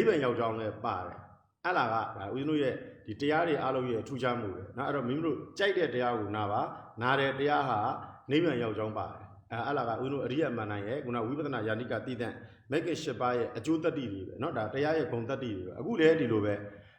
အိဗံရောက်ကြောင်းလည်းပါတယ်အဲ့လာကဒါဦးဇင်းတို့ရဲ့ဒီတရားတွေအားလုံးရဲ့ထူးခြားမှုပဲနော်အဲ့တော့မိမိတို့ကြိုက်တဲ့တရားကိုနားပါနားတဲ့တရားဟာနိဗ္ဗာန်ရောက်ကြောင်းပါတယ်အဲ့အဲ့လာကဦးဇင်းတို့အရိယမဏ္ဍိုင်ရဲ့ခုနဝိပဿနာယာနိကတိသန့်မဂ္ဂရှပါရဲ့အကျိုးတတ္တိတွေပဲနော်ဒါတရားရဲ့ဂုဏ်တတ္တိတွေပဲအခုလည်းဒီလိုပဲ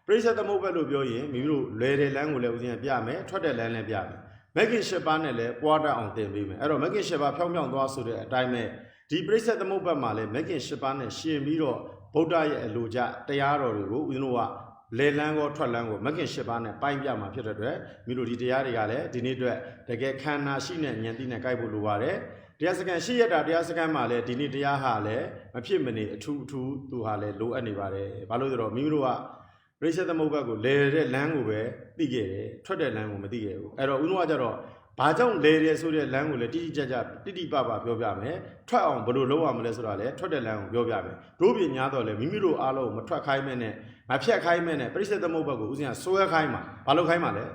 ပရိစ္ဆေသမုပ္ပါဒ်လို့ပြောရင်မိမိတို့လွယ်တဲ့လမ်းကိုလည်းဦးဇင်းကပြမယ်ထွက်တဲ့လမ်းလည်းပြမယ်မဂ္ဂင်၈ပါးနဲ့လည်းပွားတတ်အောင်သင်ပေးမယ်အဲ့တော့မဂ္ဂင်၈ပါးဖြောင်းဖြောင်းသွားဆိုတဲ့အတိုင်းပဲ ဒီပရိစ္ဆေသမုပ္ပတ်မှာလည်းမဂ်ကင်၈ပါးနဲ့ရှင်ပြီးတော့ဗုဒ္ဓရဲ့အလိုကြတရားတော်တွေကိုဦးဇင်းတို့ကလေလန်းကောထွက်လန်းကိုမဂ်ကင်၈ပါးနဲ့ပိုင်းပြမှာဖြစ်တဲ့အတွက်မိတို့ဒီတရားတွေကလည်းဒီနေ့အတွက်တကယ်ခန္ဓာရှိတဲ့ဉာဏ်သိနဲ့ကြိုက်ဖို့လိုပါတယ်တရားစကန်ရှိရတာတရားစကန်မှာလည်းဒီနေ့တရားဟာလည်းမဖြစ်မနေအထူးအထူးသူဟာလည်းလိုအပ်နေပါတယ်ဘာလို့လဲဆိုတော့မိမိတို့ကပရိစ္ဆေသမုပ္ပတ်ကိုလေတဲ့လမ်းကိုပဲသိခဲ့တယ်ထွက်တဲ့လမ်းကိုမသိခဲ့ဘူးအဲ့တော့ဦးဇင်းတို့ကကြတော့ ဘာကြောင့်လဲတယ်ဆိုတဲ့လမ်းကိုလည်းတိတိကျကျတိတိပပပြောပြမယ်ထွက်အောင်ဘယ်လိုလုပ်ရမလဲဆိုတာလည်းထွက်တဲ့လမ်းကိုပြောပြမယ်တို့ပြင်ညာတော့လေမိမိတို့အားလုံးကိုမထွက်ခိုင်းမဲ့နဲ့မဖြတ်ခိုင်းမဲ့နဲ့ပရိစ္ဆေသမုပ္ပါကိုဦးဇင်းကဆွဲခိုင်းမှာဘာလို့ခိုင်းမှာလဲ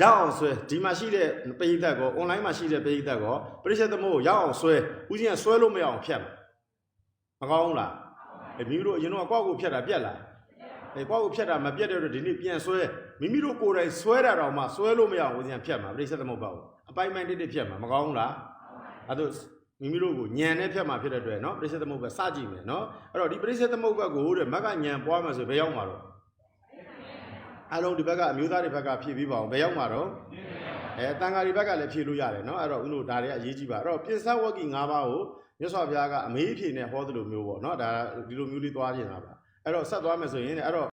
ရအောင်ဆွဲဒီမှာရှိတဲ့ပရိသတ်ကော online မှာရှိတဲ့ပရိသတ်ကောပရိစ္ဆေသမုပ္ပါကိုရအောင်ဆွဲဦးဇင်းကဆွဲလို့မရအောင်ဖြတ်မှာမကောင်းဘူးလားအဲမိမိတို့အရင်တော့ကောက်ကိုဖြတ်တာပြက်လား အဲပွားကိုဖြတ်တာမပြတ်တဲ့တော့ဒီနေ့ပြန်ဆွဲမိမိတို့ကိုယ်တိုင်ဆွဲတာတော့မှဆွဲလို့မရဘူးဉာဏ်ဖြတ်မှာပြိဿသမုပ္ပါဘူးအပိုင်ပိုင်တိတိဖြတ်မှာမကောင်းဘူးလားအဲ့ဒါမိမိတို့ကိုညံနဲ့ဖြတ်မှာဖြစ်တဲ့အတွက်နော်ပြိဿသမုပ္ပါစကြည့်မယ်နော်အဲ့တော့ဒီပြိဿသမုပ္ပါကိုတဲ့မကညံပွားမှာဆိုဘယ်ရောက်မှာတော့အလုံးဒီဘက်ကအမျိုးသားတွေဘက်ကဖြည့်ပြီးပါအောင်ဘယ်ရောက်မှာတော့အဲတန်ဃာတွေဘက်ကလည်းဖြည့်လို့ရတယ်နော်အဲ့တော့ဦးတို့ဒါတွေအရေးကြီးပါအဲ့တော့ပစ္စဝဂီ၅ပါးကိုမြတ်စွာဘုရားကအမေးဖြေနဲ့ဟောသလိုမျိုးပေါ့နော်ဒါဒီလိုမျိုးလေးသွားနေတာပါ အဲ့တော့ဆက်သွားမယ်ဆိုရင်အဲ့တော့